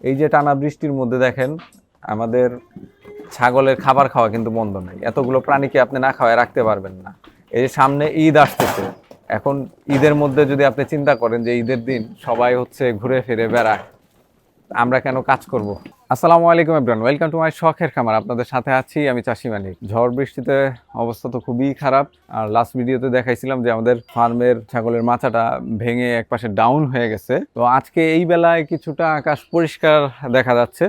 এই যে টানা বৃষ্টির মধ্যে দেখেন, আমাদের ছাগলের খাবার খাওয়া কিন্তু বন্ধ নাই। এতগুলো প্রাণীকে আপনি না খাওয়ায় রাখতে পারবেন না। এই যে সামনে ঈদ আসতেছে, এখন ঈদের মধ্যে যদি আপনি চিন্তা করেন যে ঈদের দিন সবাই হচ্ছে ঘুরে ফিরে বেড়ায়, আমরা কেন কাজ করব? আসসালামু আলাইকুম এব্রান ওয়েলকাম টু মাই শখের খামার। আপনাদের সাথে আছি আমি চাষি মানিক। ঝড় বৃষ্টিতে অবস্থা তো খুবই খারাপ। আর লাস্ট ভিডিওতে দেখাইছিলাম যে আমাদের ফার্মের ছাগলের মাথাটা ভেঙে একপাশে ডাউন হয়ে গেছে। তো আজকে এই বেলায় কিছুটা আকাশ পরিষ্কার দেখা যাচ্ছে।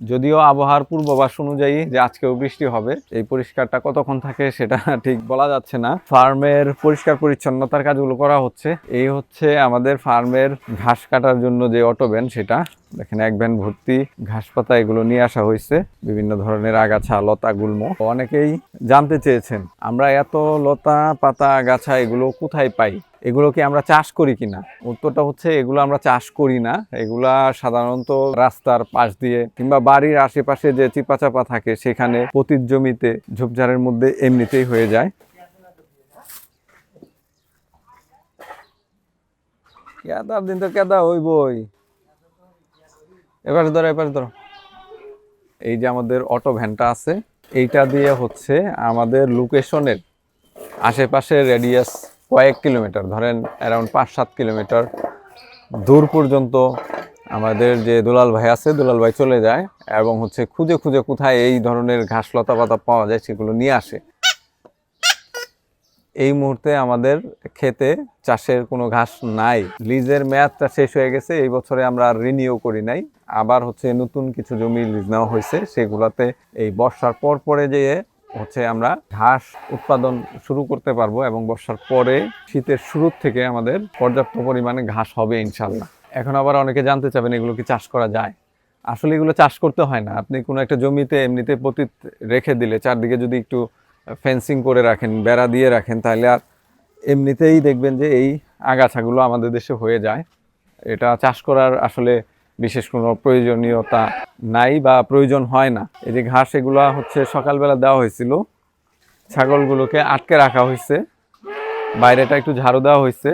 যদিও আবহাওয়ার পূর্বাভাস অনুযায়ী যে আজকেও বৃষ্টি হবে, এই পরিষ্কারটা কতক্ষণ থাকে সেটা ঠিক বলা যাচ্ছে না। ফার্মের পরিষ্কার পরিচ্ছন্নতার কাজগুলো করা হচ্ছে। এই হচ্ছে আমাদের ফার্মের ঘাস কাটার জন্য যে অটো ভ্যান, সেটা দেখেন এক ভ্যান ভর্তি ঘাস পাতা এগুলো নিয়ে আসা হয়েছে। বিভিন্ন ধরনের আগাছা, লতা, গুল্ম, অনেকেই জানতে চেয়েছেন। আমরা এত লতা পাতা, আগাছা এগুলো কোথায় পাই? এগুলো কি আমরা চাষ করি কিনা? উত্তরটা হচ্ছে এগুলো আমরা চাষ করি না। এগুলা সাধারণত রাস্তার পাশ দিয়ে কিংবা বাড়ির আশেপাশে যে চিপা চাপা থাকে, সেখানে পতির জমিতে ঝোপঝাড়ের মধ্যে এমনিতেই হয়ে যায়। কেদার দিন তো কেদা হইবই। এবার ধরো এবার ধরো। এই যে আমাদের অটো ভ্যানটা আছে, এইটা দিয়ে হচ্ছে আমাদের লোকেশনের আশেপাশে রেডিয়াস কয়েক কিলোমিটার, ধরেন অ্যারাউন্ড পাঁচ সাত কিলোমিটার দূর পর্যন্ত আমাদের যে দুলাল ভাই আছে, দুলাল ভাই চলে যায় এবং হচ্ছে খুঁজে খুঁজে কোথায় এই ধরনের ঘাস লতা পাতা পাওয়া যায় সেগুলো নিয়ে আসে। এই মুহূর্তে আমাদের খেতে চাষের কোনো ঘাস নাই। লিজের মেয়াদটা শেষ হয়ে গেছে, এই বছরে আমরা আর রিনিউ করি নাই। আবার হচ্ছে নতুন কিছু জমি লিজ নেওয়া হয়েছে, সেগুলাতে এই বর্ষার পর পরে যেয়ে হচ্ছে আমরা ঘাস উৎপাদন শুরু করতে পারব এবং বর্ষার পরে শীতের শুরুর থেকে আমাদের পর্যাপ্ত পরিমাণে ঘাস হবে ইনশাল্লাহ এখন আবার অনেকে জানতে চাবেন, এগুলো কি চাষ করা যায়? আসলে এগুলো চাষ করতে হয় না। আপনি কোনো একটা জমিতে এমনিতে পতিত রেখে দিলে, চারদিকে যদি একটু ফেন্সিং করে রাখেন, বেড়া দিয়ে রাখেন, তাহলে আর এমনিতেই দেখবেন যে এই আগাছাগুলো আমাদের দেশে হয়ে যায়। এটা চাষ করার আসলে বিশেষ কোনো প্রয়োজনীয়তা নাই বা প্রয়োজন হয় না। এই যে ঘাস এগুলো হচ্ছে সকালবেলা দেওয়া হয়েছিল। ছাগলগুলোকে আটকে রাখা হয়েছে। বাইরেটা একটু ঝাড়ু দেওয়া হয়েছে।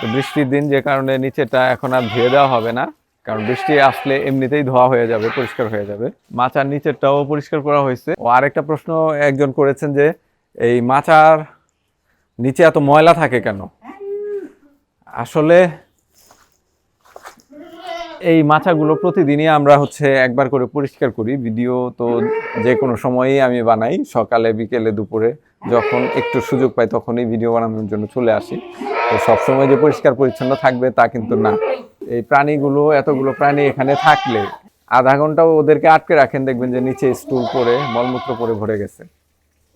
তো বৃষ্টির দিন যে কারণে নিচেটা এখন আর ধুয়ে দেওয়া হবে না। কারণ বৃষ্টি আসলে এমনিতেই ধোয়া হয়ে যাবে, পরিষ্কার হয়ে যাবে। মাচার নিচেরটাও পরিষ্কার করা হয়েছে। ও আরেকটা প্রশ্ন একজন করেছেন যে, এই মাচার নিচে এত ময়লা থাকে কেন? আসলে এই মাচাগুলো প্রতিদিনই আমরা হচ্ছে একবার করে পরিষ্কার করি। ভিডিও তো যে কোনো সময়ই আমি বানাই। সকালে, বিকেলে, দুপুরে যখন একটু সুযোগ পাই তখনই ভিডিও বানানোর জন্য চলে আসি। তো সবসময় যে পরিষ্কার পরিচ্ছন্ন থাকবে তা কিন্তু না। এই প্রাণীগুলো, এতগুলো প্রাণী এখানে থাকলে আধা ঘন্টাও ওদেরকে আটকে রাখেন। দেখবেন যে নিচে স্টুল পরে, মলমূত্র পরে ভরে গেছে।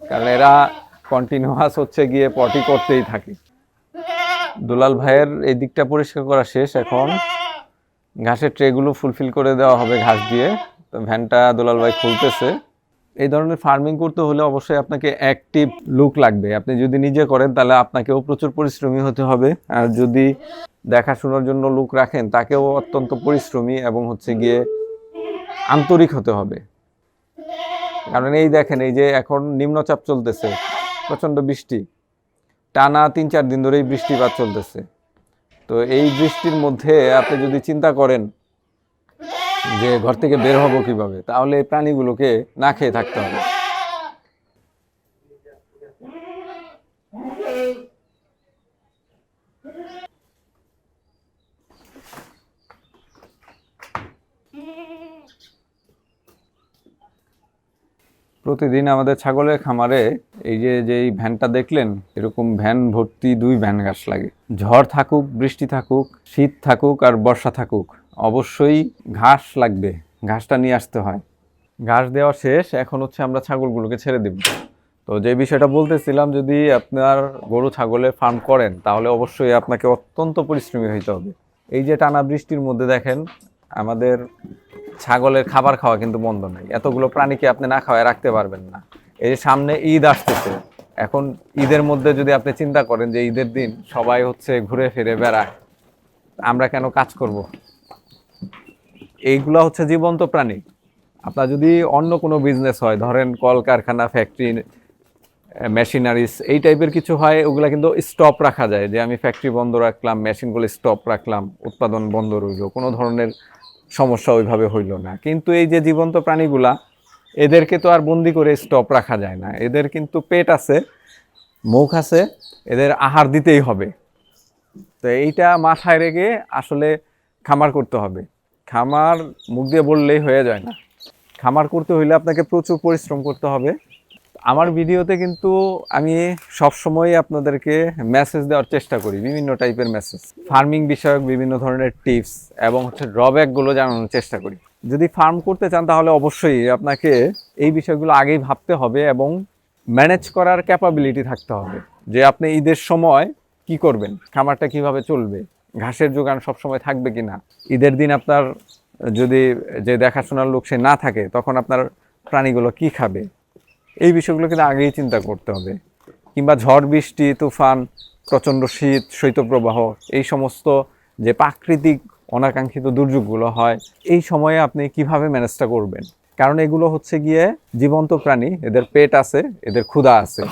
কারণ এরা কন্টিনিউয়াস হচ্ছে গিয়ে পটি করতেই থাকে। দুলাল ভাইয়ের এই দিকটা পরিষ্কার করা শেষ এখন। ঘাসের ট্রেগুলো ফুলফিল করে দেওয়া হবে ঘাস দিয়ে। তো ভ্যানটা দুলাল ভাই খুলতেছে। এই ধরনের ফার্মিং করতে হলে অবশ্যই আপনাকে অ্যাক্টিভ লুক লাগবে। আপনি যদি নিজে করেন তাহলে আপনাকেও প্রচুর পরিশ্রমী হতে হবে। আর যদি দেখাশোনার জন্য লুক রাখেন, তাকেও অত্যন্ত পরিশ্রমী এবং হচ্ছে গিয়ে আন্তরিক হতে হবে। কারণ এই দেখেন, এই যে এখন নিম্নচাপ চলতেছে, প্রচণ্ড বৃষ্টি। টানা তিন চার দিন ধরেই বৃষ্টিপাত চলতেছে। তো এই বৃষ্টির মধ্যে আপনি যদি চিন্তা করেন যে ঘর থেকে বের হব কীভাবে, তাহলে প্রাণীগুলোকে না খেয়ে থাকতে হবে। প্রতিদিন আমাদের ছাগলের খামারে এই যে যে এই ভ্যানটা দেখলেন, এরকম ভ্যান ভর্তি দুই ভ্যান ঘাস লাগে। ঝড় থাকুক, বৃষ্টি থাকুক, শীত থাকুক আর বর্ষা থাকুক, অবশ্যই ঘাস লাগবে, ঘাসটা নিয়ে আসতে হয়। ঘাস দেওয়া শেষ, এখন হচ্ছে আমরা ছাগলগুলোকে ছেড়ে দিব। তো যে বিষয়টা বলতেছিলাম, যদি আপনার গরু ছাগলের ফার্ম করেন, তাহলে অবশ্যই আপনাকে অত্যন্ত পরিশ্রমী হইতে হবে। এই যে টানা বৃষ্টির মধ্যে দেখেন, আমাদের ছাগলের খাবার খাওয়া কিন্তু বন্ধ নেই। এতগুলো প্রাণীকে আপনি না খাওয়ায় রাখতে পারবেন না। এই সামনে ঈদ আসতেছে, এখন ঈদের মধ্যে যদি আপনি চিন্তা করেন যে ঈদের দিন সবাই হচ্ছে ঘুরে ফিরে বেড়ায়, আমরা কেন কাজ করব? এইগুলো হচ্ছে জীবন্ত প্রাণী। আপনার যদি অন্য কোনো বিজনেস হয়, ধরেন কলকারখানা ফ্যাক্টরি মেশিনারিস এই টাইপের কিছু হয়, ওগুলো কিন্তু স্টপ রাখা যায়। যে আমি ফ্যাক্টরি বন্ধ রাখলাম মেশিনগুলো স্টপ রাখলাম, উৎপাদন বন্ধ রইল, কোনো ধরনের সমস্যা ওইভাবে হইল না। কিন্তু এই যে জীবন্ত প্রাণীগুলা এদেরকে তো আর বন্দি করে স্টপ রাখা যায় না। এদের কিন্তু পেট আছে, মুখ আছে, এদের আহার দিতেই হবে। তো এইটা মাথায় রেখে আসলে খামার করতে হবে। খামার মুখ দিয়ে বললেই হয়ে যায় না। খামার করতে হইলে আপনাকে প্রচুর পরিশ্রম করতে হবে। আমার ভিডিওতে কিন্তু আমি সবসময় আপনাদেরকে মেসেজ দেওয়ার চেষ্টা করি, বিভিন্ন টাইপের মেসেজ ফার্মিং বিষয়ক বিভিন্ন ধরনের টিপস এবং হচ্ছে ড্রব্যাকগুলো জানানোর চেষ্টা করি। যদি ফার্ম করতে চান, তাহলে অবশ্যই আপনাকে এই বিষয়গুলো আগেই ভাবতে হবে এবং ম্যানেজ করার ক্যাপাবিলিটি থাকতে হবে যে আপনি ঈদের সময় কি করবেন, খামারটা কীভাবে চলবে, ঘাসের যোগান সবসময় থাকবে কিনা। ঈদের দিন আপনার যদি যে দেখাশোনার লোক সে না থাকে, তখন আপনার প্রাণীগুলো কি খাবে, এই বিষয়গুলো কিন্তু আগেই চিন্তা করতে হবে। কিংবা ঝড়, বৃষ্টি, তুফান, প্রচণ্ড শীত, শৈত্যপ্রবাহ, এই সমস্ত যে প্রাকৃতিক অনাকাঙ্ক্ষিত দুর্যোগগুলো হয়, এই সময়ে আপনি কীভাবে ম্যানেজটা করবেন? কারণ এগুলো হচ্ছে গিয়ে জীবন্ত প্রাণী, এদের পেট আছে, এদের ক্ষুধা আছে।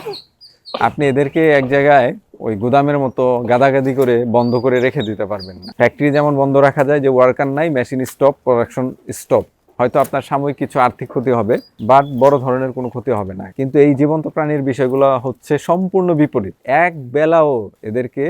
আপনি এদেরকে এক জায়গায় ওই গুদামের মতো গাদাগাদি করে বন্ধ করে রেখে দিতে পারবেন না। ফ্যাক্টরি যেমন বন্ধ রাখা যায় যে ওয়ার্কার নাই মেশিন স্টপ প্রোডাকশন স্টপ হয়তো আপনার সাময়িক কিছু আর্থিক ক্ষতি হবে বাট বড় ধরনের কোনো ক্ষতি হবে না। কিন্তু এই জীবন্ত প্রাণীর বিষয়গুলো হচ্ছে সম্পূর্ণ বিপরীত। এক বেলাও এদেরকে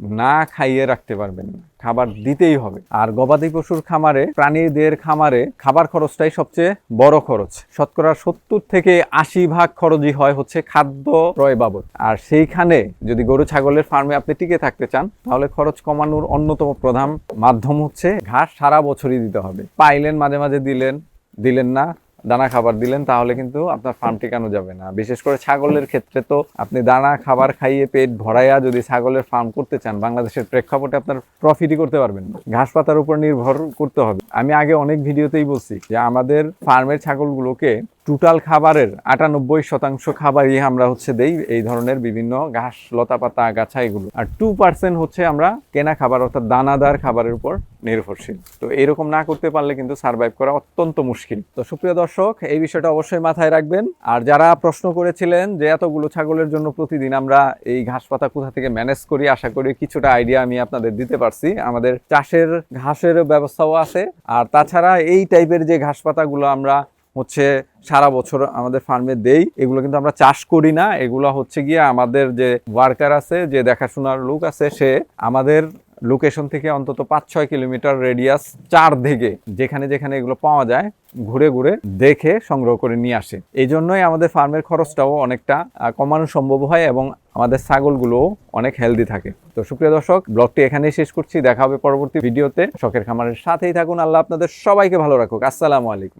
না খাইয়ে রাখতে পারবেন না। খাবার দিতেই হবে। আর গবাদি পশুর খামারে, প্রাণীদের খামারে খাবার খরচটাই সবচেয়ে বড় খরচ। শতকরা সত্তর থেকে আশি ভাগ খরচই হয় হচ্ছে খাদ্য ক্রয় বাবদ। আর সেইখানে যদি গরু ছাগলের ফার্মে আপনি টিকে থাকতে চান, তাহলে খরচ কমানোর অন্যতম প্রধান মাধ্যম হচ্ছে ঘাস সারা বছরই দিতে হবে। পাইলেন, মাঝে মাঝে দিলেন দিলেন না দানা খাবার দিলেন, তাহলে কিন্তু আপনার ফার্ম টিকানো যাবে না। বিশেষ করে ছাগলের ক্ষেত্রে তো আপনি দানা খাবার খাইয়ে পেট ভরাইয়া যদি ছাগলের ফার্ম করতে চান, বাংলাদেশের প্রেক্ষাপটে আপনার প্রফিটই করতে পারবেন না। ঘাস পাতার উপর নির্ভর করতে হবে। আমি আগে অনেক ভিডিওতেই বলছি যে আমাদের ফার্মের ছাগলগুলোকে টোটাল খাবারের আটানব্বই শতাংশ খাবারই আমরা হচ্ছে দেই এই ধরনের বিভিন্ন ঘাস, লতা পাতা আগাছা এগুলো। আর টু পার্সেন্ট হচ্ছে আমরা কেনা খাবার, অর্থাৎ দানাদার খাবারের উপর নির্ভরশীল। তো এরকম না করতে পারলে কিন্তু সার্ভাইভ করা অত্যন্ত মুশকিল। তো সুপ্রিয় দর্শক, এই বিষয়টা অবশ্যই মাথায় রাখবেন। আর যারা প্রশ্ন করেছিলেন যে এতগুলো ছাগলের জন্য প্রতিদিন আমরা এই ঘাস পাতা কোথা থেকে ম্যানেজ করি, আশা করি কিছুটা আইডিয়া আমি আপনাদের দিতে পারছি। আমাদের চাষের ঘাসের ব্যবস্থাও আছে। আর তাছাড়া এই টাইপের যে ঘাস পাতাগুলো আমরা হচ্ছে সারা বছর আমাদের ফার্মে দেই। এগুলো কিন্তু আমরা চাষ করি না। এগুলো হচ্ছে গিয়ে আমাদের যে ওয়ার্কার আছে, যে দেখাশোনার লোক আছে, সে আমাদের লোকেশন থেকে অন্তত পাঁচ ছয় কিলোমিটার রেডিয়াস চার দিকে যেখানে যেখানে এগুলো পাওয়া যায়, ঘুরে ঘুরে দেখে সংগ্রহ করে নিয়ে আসে। এই জন্যই আমাদের ফার্মের খরচটাও অনেকটা কমানো সম্ভব হয় এবং আমাদের ছাগলগুলোও অনেক হেলদি থাকে। তো সুপ্রিয় দর্শক, ব্লগটি এখানেই শেষ করছি। দেখা হবে পরবর্তী ভিডিওতে। শখের খামারের সাথেই থাকুন। আল্লাহ আপনাদের সবাইকে ভালো রাখুক। আসসালামু আলাইকুম।